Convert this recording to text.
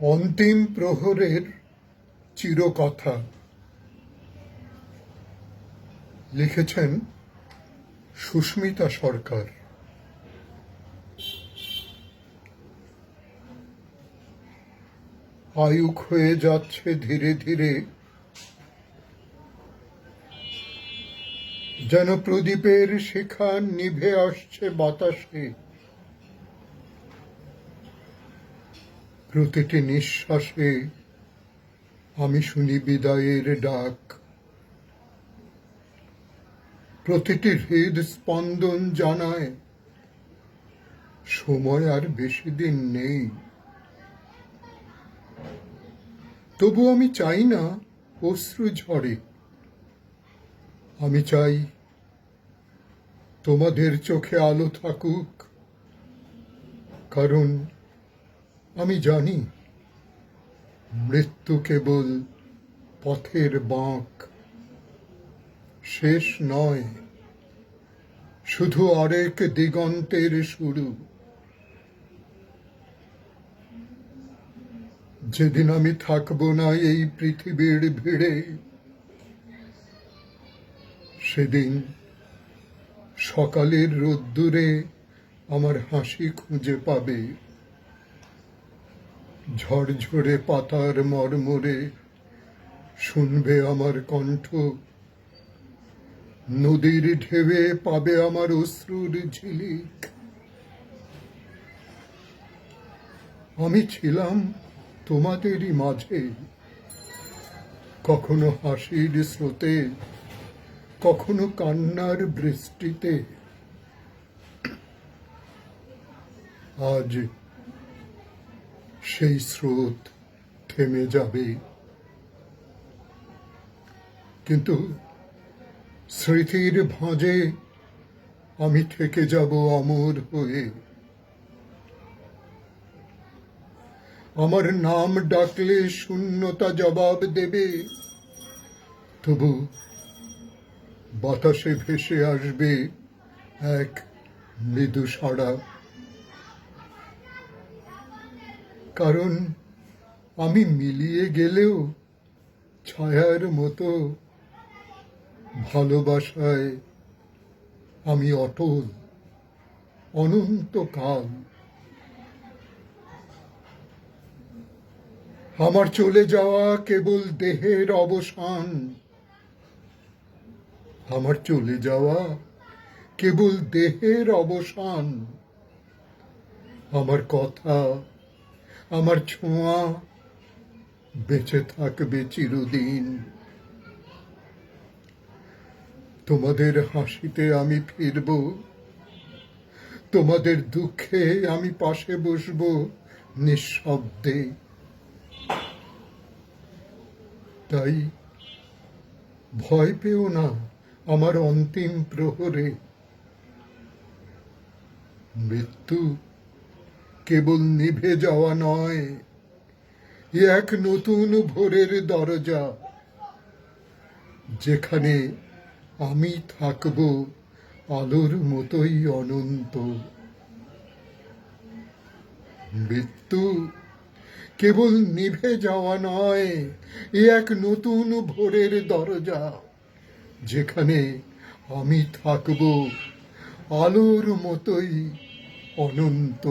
অন্তিম প্রহরের চিরকথা। লিখেছেন সুস্মিতা সরকার। আয়ুক হয়ে যাচ্ছে ধীরে ধীরে। যেন প্রদীপের শিখা নিভে আসছে বাতাসে। প্রতিটি নিঃশ্বাসে আমি শুনি বিদায়ের ডাক। প্রতিটি হৃদ স্পন্দন জানায়, সময় আর বেশি দিন নেই। তবু আমি চাই না অশ্রু ঝরে। আমি চাই তোমাদের চোখে আলো থাকুক, কারণ আমি জানি, মৃত্যু কেবল পথের বাঁক। শেষ নয়, শুধু আরেক দিগন্তের শুরু। যেদিন আমি থাকব না এই পৃথিবীর ভিড়ে, সেদিন সকালের রোদ্দুরে আমার হাসি খুঁজে পাবে। ঝরঝরে পাতার মর্মরে শুনবে আমার কণ্ঠ। নদীর ঢেবে পাবে আমার অশ্রুর ঝিলিক। আমি ছিলাম তোমাদেরই মাঝে। কখনো হাসির স্রোতে, কখনো কান্নার বৃষ্টিতে। আজ সেই স্রোত থেমে যাবে। কিন্তু স্মৃতির ভাঁজে আমি থেকে যাব অমর হয়ে। আমার নাম ডাকলে শূন্যতা জবাব দেবে। তবু বাতাসে ভেসে আসবে এক মৃদু সাড়া। কারণ আমি মিলিয়ে গেলেও ছায়ার মতো ভালোবাসায় আমি অটল, অনন্তকাল। আমার চলে যাওয়া কেবল দেহের অবসান। আমার চলে যাওয়া কেবল দেহের অবসান। আমার কথা আমার ছোঁয়া বেঁচে থাকবে চিরদিন। তোমাদের হাসিতে আমি ফিরব, তোমাদের দুঃখে আমি পাশে বসব নিঃশব্দে। তাই ভয় পেও না আমার অন্তিম প্রহরে। মৃত্যু কেবল নিভে যাওয়া নয় এক নতুন ভোরের দরজা, যেখানে আমি থাকব আলোর মতোই অনন্ত। মৃত্যু কেবল নিভে যাওয়া নয়, এ এক নতুন ভোরের দরজা, যেখানে আমি থাকব আলোর মতোই অনন্ত।